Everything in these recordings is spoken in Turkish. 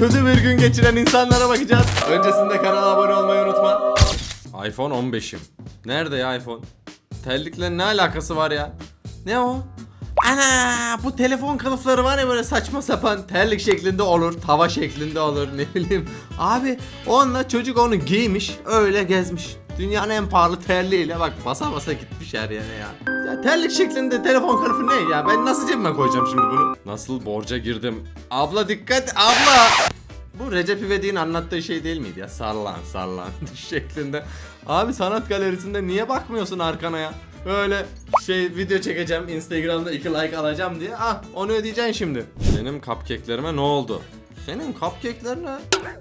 kötü bir gün geçiren insanlara bakacağız. Öncesinde kanala abone olmayı unutma. iPhone 15'im. Nerede ya iPhone? Terlikle ne alakası var ya? Ne o? Ana bu telefon kılıfları var ya böyle saçma sapan terlik şeklinde olur, tava şeklinde olur ne bileyim. Abi onunla çocuk onu giymiş, öyle gezmiş. Dünyanın en pahalı terliğiyle bak basa basa gitmiş her yere ya. Ya terlik şeklinde telefon kılıfı ne ya? Ben nasıl cebime koyacağım şimdi bunu? Nasıl borca girdim? Abla dikkat abla! Bu Recep İvedik'in anlattığı şey değil miydi ya? Sallan sallan şeklinde. Abi sanat galerisinde niye bakmıyorsun arkana ya? Böyle şey video çekeceğim Instagram'da 2 like alacağım diye. Ah onu ödeyeceksin şimdi. Benim cupcake'lerime ne oldu? Senin cupcake'lerine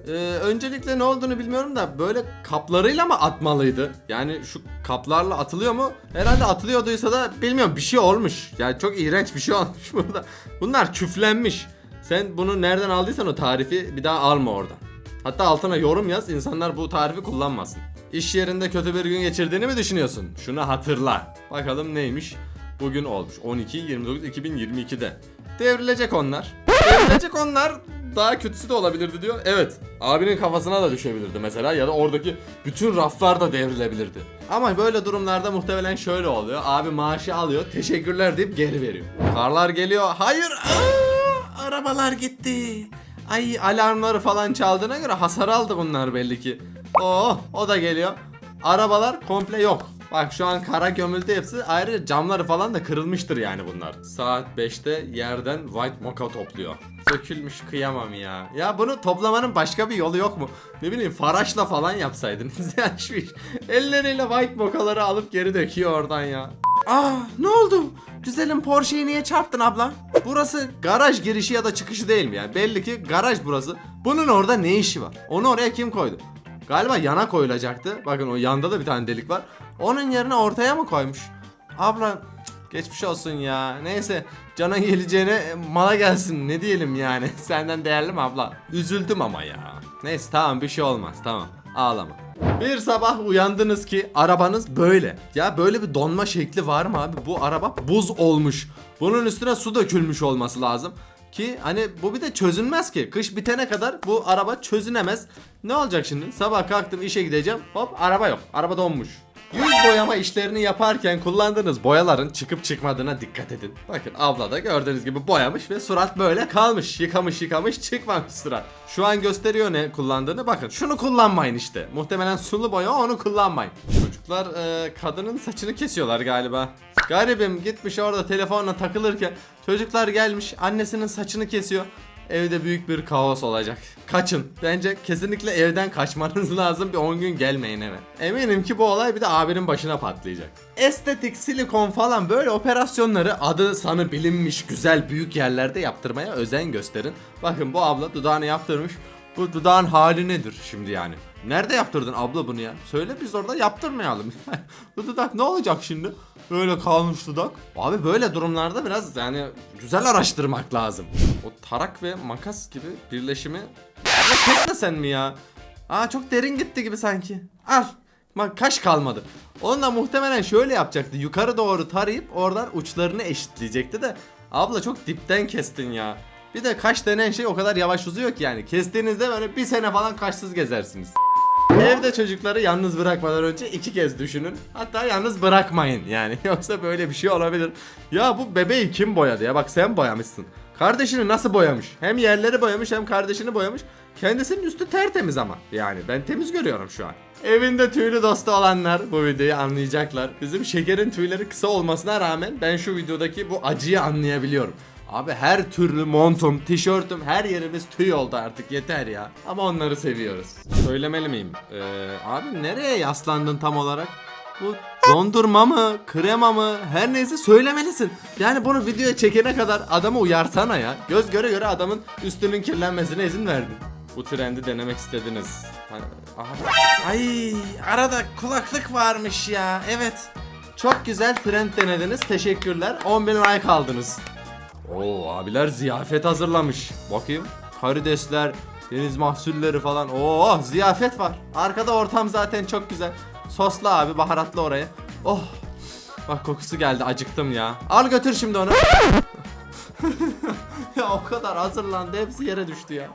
Ee, öncelikle ne olduğunu bilmiyorum da böyle kaplarıyla mı atmalıydı? Yani şu kaplarla atılıyor mu? Herhalde atılıyorduysa da bilmiyorum bir şey olmuş. Yani çok iğrenç bir şey olmuş burada. Bunlar küflenmiş. Sen bunu nereden aldıysan o tarifi bir daha alma oradan. Hatta altına yorum yaz insanlar bu tarifi kullanmasın. İş yerinde kötü bir gün geçirdiğini mi düşünüyorsun? Şunu hatırla. Bakalım neymiş? Bugün olmuş. 12-29-2022'de. Devrilecek onlar. Devrilecek onlar. Daha kötüsü de olabilirdi diyor. Evet. Abinin kafasına da düşebilirdi mesela ya da oradaki bütün raflar da devrilebilirdi. Ama böyle durumlarda muhtemelen şöyle oluyor. Abi maaşı alıyor. Teşekkürler deyip geri veriyor. Karlar geliyor. Hayır. Aa, arabalar gitti. Ay alarmları falan çaldığına göre hasar aldı bunlar belli ki. Oh o da geliyor. Arabalar komple yok. Bak şu an kara gömüldü hepsi. Ayrıca camları falan da kırılmıştır yani bunlar. Saat 5'te yerden white mocha topluyor. Dökülmüş kıyamam ya. Ya bunu toplamanın başka bir yolu yok mu? Ne bileyim faraşla falan yapsaydınız yani şu. Elleriyle white mochaları alıp geri döküyor oradan ya. Ah ne oldu? Güzelim Porsche'yi niye çarptın abla? Burası garaj girişi ya da çıkışı değil mi yani? Belli ki garaj burası. Bunun orada ne işi var? Onu oraya kim koydu? Galiba yana koyulacaktı. Bakın o yanda da bir tane delik var. Onun yerine ortaya mı koymuş? Abla geçmiş olsun ya. Neyse cana geleceğine mala gelsin ne diyelim yani. Senden değerli mi abla? Üzüldüm ama ya. Neyse tamam bir şey olmaz tamam ağlama. Bir sabah uyandınız ki arabanız böyle. Ya böyle bir donma şekli var mı abi? Bu araba buz olmuş. Bunun üstüne su dökülmüş olması lazım. Ki hani bu bir de çözülmez ki. Kış bitene kadar bu araba çözünemez. Ne olacak şimdi? Sabah kalktım işe gideceğim. Hop araba yok. Araba donmuş. Yüz boyama işlerini yaparken kullandığınız boyaların çıkıp çıkmadığına dikkat edin. Bakın abla da gördüğünüz gibi boyamış ve surat böyle kalmış. Yıkamış yıkamış çıkmamış surat. Şu an gösteriyor ne kullandığını. Bakın şunu kullanmayın işte. Muhtemelen sulu boya onu kullanmayın. Çocuklar e, kadının saçını kesiyorlar galiba. Garibim gitmiş orada telefonla takılırken çocuklar gelmiş annesinin saçını kesiyor. Evde büyük bir kaos olacak. Kaçın. Bence kesinlikle evden kaçmanız lazım. Bir 10 gün gelmeyin eve. Eminim ki bu olay bir de abinin başına patlayacak. Estetik, silikon falan böyle operasyonları adı sanı bilinmiş güzel büyük yerlerde yaptırmaya özen gösterin. Bakın bu abla dudağını yaptırmış. Bu dudağın hali nedir şimdi yani? Nerede yaptırdın abla bunu ya? Söyle biz orada yaptırmayalım. Bu dudak ne olacak şimdi? Böyle kalmış dudak. Abi böyle durumlarda biraz yani güzel araştırmak lazım. O tarak ve makas gibi birleşimi ya kesmesen mi ya? Aa çok derin gitti gibi sanki. Al. Bak kaş kalmadı. Onunla muhtemelen şöyle yapacaktı. Yukarı doğru tarayıp oradan uçlarını eşitleyecekti de. Abla çok dipten kestin ya. Bir de kaş denen şey o kadar yavaş uzuyor ki yani. Kestiğinizde böyle bir sene falan kaşsız gezersiniz. Evde çocukları yalnız bırakmadan önce iki kez düşünün. Hatta yalnız bırakmayın yani. Yoksa böyle bir şey olabilir. Ya bu bebeği kim boyadı ya? Bak sen boyamışsın. Kardeşini nasıl boyamış? Hem yerleri boyamış hem kardeşini boyamış. Kendisinin üstü tertemiz ama. Yani ben temiz görüyorum şu an. Evinde tüylü dostu olanlar bu videoyu anlayacaklar. Bizim şekerin tüyleri kısa olmasına rağmen ben şu videodaki bu acıyı anlayabiliyorum. Abi her türlü montum, tişörtüm, her yerimiz tüy oldu artık yeter ya. Ama onları seviyoruz. Söylemeli miyim? Ee, abi nereye yaslandın tam olarak? Bu dondurma mı, krema mı, her neyse söylemelisin. Yani bunu videoya çekene kadar adamı uyarsana ya. Göz göre göre adamın üstünün kirlenmesine izin verdin. Bu trendi denemek istediniz. Aha. Ay arada kulaklık varmış ya. Evet. Çok güzel trend denediniz. Teşekkürler. 10.000 like aldınız. Oo abiler ziyafet hazırlamış. Bakayım. Karidesler, deniz mahsulleri falan. Oo ziyafet var. Arkada ortam zaten çok güzel. Soslu abi baharatlı oraya. Oh. Bak kokusu geldi acıktım ya. Al götür şimdi onu. ya o kadar hazırlandı hepsi yere düştü ya.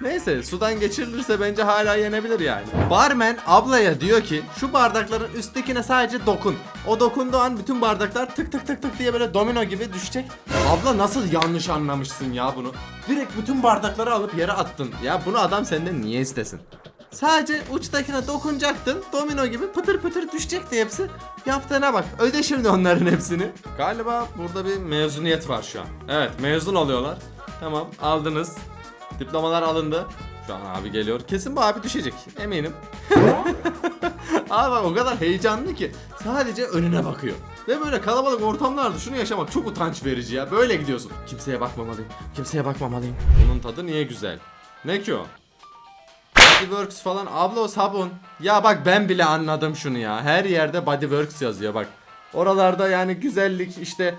Neyse sudan geçirilirse bence hala yenebilir yani. Barmen ablaya diyor ki şu bardakların üsttekine sadece dokun. O dokunduğu an bütün bardaklar tık tık tık tık diye böyle domino gibi düşecek. Abla nasıl yanlış anlamışsın ya bunu? Direkt bütün bardakları alıp yere attın. Ya bunu adam senden niye istesin? Sadece uçtakine dokunacaktın. Domino gibi pıtır pıtır düşecekti hepsi. Yaptığına bak. Öde şimdi onların hepsini. Galiba burada bir mezuniyet var şu an. Evet mezun oluyorlar. Tamam aldınız. Diplomalar alındı. Şu an abi geliyor. Kesin bu abi düşecek. Eminim. abi bak o kadar heyecanlı ki sadece önüne bakıyor. Ve böyle kalabalık ortamlarda şunu yaşamak çok utanç verici ya. Böyle gidiyorsun. Kimseye bakmamalıyım. Kimseye bakmamalıyım. Bunun tadı niye güzel? Ne ki o? Bodyworks falan abla o sabun. Ya bak ben bile anladım şunu ya. Her yerde Bodyworks yazıyor bak. Oralarda yani güzellik işte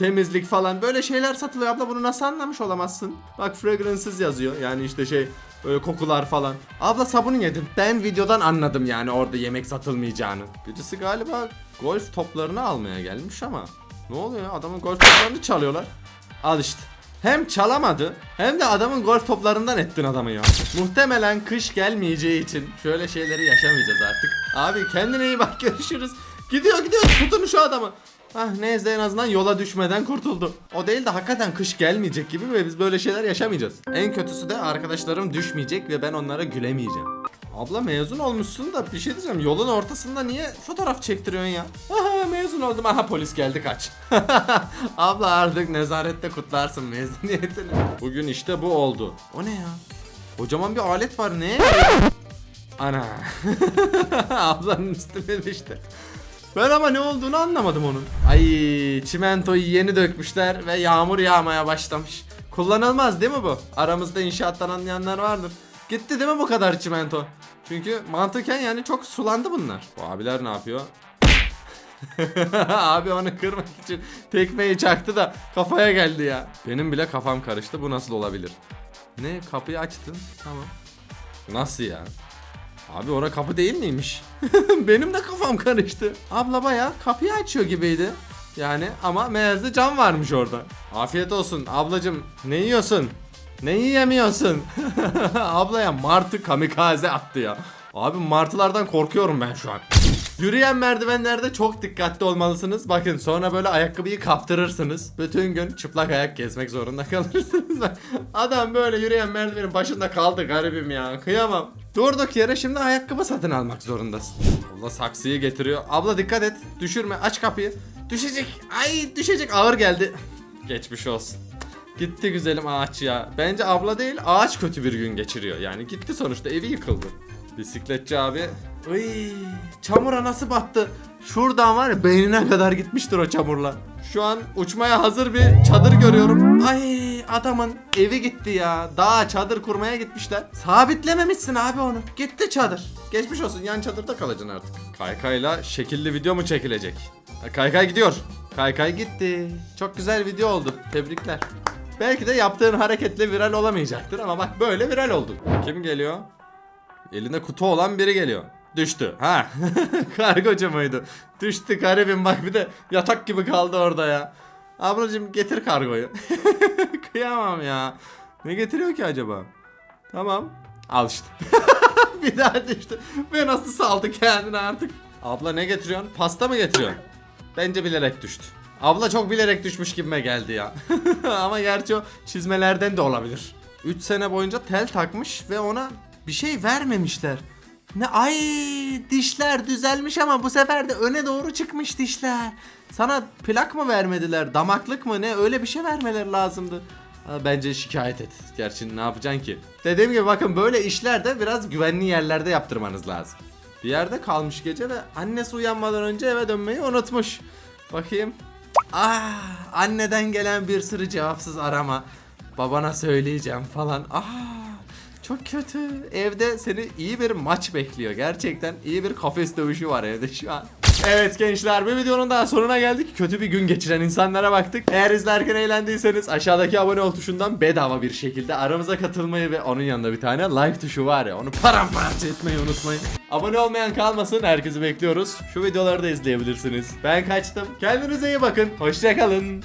temizlik falan böyle şeyler satılıyor abla bunu nasıl anlamış olamazsın? Bak fragrances yazıyor yani işte şey böyle kokular falan. Abla sabunu yedim. Ben videodan anladım yani orada yemek satılmayacağını. Birisi galiba golf toplarını almaya gelmiş ama ne oluyor adamın golf toplarını çalıyorlar. Al işte. Hem çalamadı hem de adamın golf toplarından ettin adamı ya. Muhtemelen kış gelmeyeceği için şöyle şeyleri yaşamayacağız artık. Abi kendine iyi bak görüşürüz. Gidiyor gidiyor tutun şu adamı. Ah neyse en azından yola düşmeden kurtuldu. O değil de hakikaten kış gelmeyecek gibi ve biz böyle şeyler yaşamayacağız. En kötüsü de arkadaşlarım düşmeyecek ve ben onlara gülemeyeceğim. Abla mezun olmuşsun da bir şey diyeceğim yolun ortasında niye fotoğraf çektiriyorsun ya? Aha mezun oldum aha polis geldi kaç. Abla artık nezarette kutlarsın mezuniyetini. Bugün işte bu oldu. O ne ya? Kocaman bir alet var ne? Ana. Ablanın üstüne düştü. Ben ama ne olduğunu anlamadım onun. Ay çimentoyu yeni dökmüşler ve yağmur yağmaya başlamış. Kullanılmaz değil mi bu? Aramızda inşaattan anlayanlar vardır. Gitti değil mi bu kadar çimento? Çünkü mantıken yani çok sulandı bunlar. Bu abiler ne yapıyor? Abi onu kırmak için tekmeyi çaktı da kafaya geldi ya. Benim bile kafam karıştı. Bu nasıl olabilir? Ne kapıyı açtın? Tamam. Nasıl ya? Abi ora kapı değil miymiş? Benim de kafam karıştı. Abla baya kapıyı açıyor gibiydi. Yani ama meğerse cam varmış orada. Afiyet olsun ablacım. Ne yiyorsun? Ne yiyemiyorsun? Ablaya martı kamikaze attı ya. Abi martılardan korkuyorum ben şu an. Yürüyen merdivenlerde çok dikkatli olmalısınız. Bakın sonra böyle ayakkabıyı kaptırırsınız. Bütün gün çıplak ayak gezmek zorunda kalırsınız. Adam böyle yürüyen merdivenin başında kaldı garibim ya. Kıyamam. Durduk yere şimdi ayakkabı satın almak zorundasın. Abla saksıyı getiriyor. Abla dikkat et. Düşürme. Aç kapıyı. Düşecek. Ay düşecek. Ağır geldi. Geçmiş olsun. Gitti güzelim ağaç ya. Bence abla değil ağaç kötü bir gün geçiriyor. Yani gitti sonuçta evi yıkıldı. Bisikletçi abi. Iy, çamura nasıl battı? Şuradan var ya beynine kadar gitmiştir o çamurla. Şu an uçmaya hazır bir çadır görüyorum. Ay adamın evi gitti ya. Daha çadır kurmaya gitmişler. Sabitlememişsin abi onu. Gitti çadır. Geçmiş olsun yan çadırda kalacaksın artık. Kaykayla şekilli video mu çekilecek? Kaykay gidiyor. Kaykay gitti. Çok güzel video oldu. Tebrikler. Belki de yaptığın hareketle viral olamayacaktır ama bak böyle viral oldu. Kim geliyor? Elinde kutu olan biri geliyor. Düştü. Ha. Kargocu muydu? Düştü garibim bak bir de yatak gibi kaldı orada ya. Ablacım getir kargoyu. Kıyamam ya. Ne getiriyor ki acaba? Tamam. Al işte. bir daha düştü. Ve nasıl saldı kendini artık. Abla ne getiriyorsun? Pasta mı getiriyorsun? Bence bilerek düştü. Abla çok bilerek düşmüş gibime geldi ya. Ama gerçi o çizmelerden de olabilir. 3 sene boyunca tel takmış ve ona bir şey vermemişler. Ne ay dişler düzelmiş ama bu sefer de öne doğru çıkmış dişler. Sana plak mı vermediler, damaklık mı ne öyle bir şey vermeleri lazımdı. Bence şikayet et. Gerçi ne yapacaksın ki? Dediğim gibi bakın böyle işlerde biraz güvenli yerlerde yaptırmanız lazım. Bir yerde kalmış gece ve annesi uyanmadan önce eve dönmeyi unutmuş. Bakayım. Ah, anneden gelen bir sürü cevapsız arama. Babana söyleyeceğim falan. Ah, çok kötü. Evde seni iyi bir maç bekliyor. Gerçekten iyi bir kafes dövüşü var evde şu an. Evet gençler bir videonun daha sonuna geldik. Kötü bir gün geçiren insanlara baktık. Eğer izlerken eğlendiyseniz aşağıdaki abone ol tuşundan bedava bir şekilde aramıza katılmayı ve onun yanında bir tane like tuşu var ya onu paramparça etmeyi unutmayın. Abone olmayan kalmasın herkesi bekliyoruz. Şu videoları da izleyebilirsiniz. Ben kaçtım. Kendinize iyi bakın. Hoşçakalın.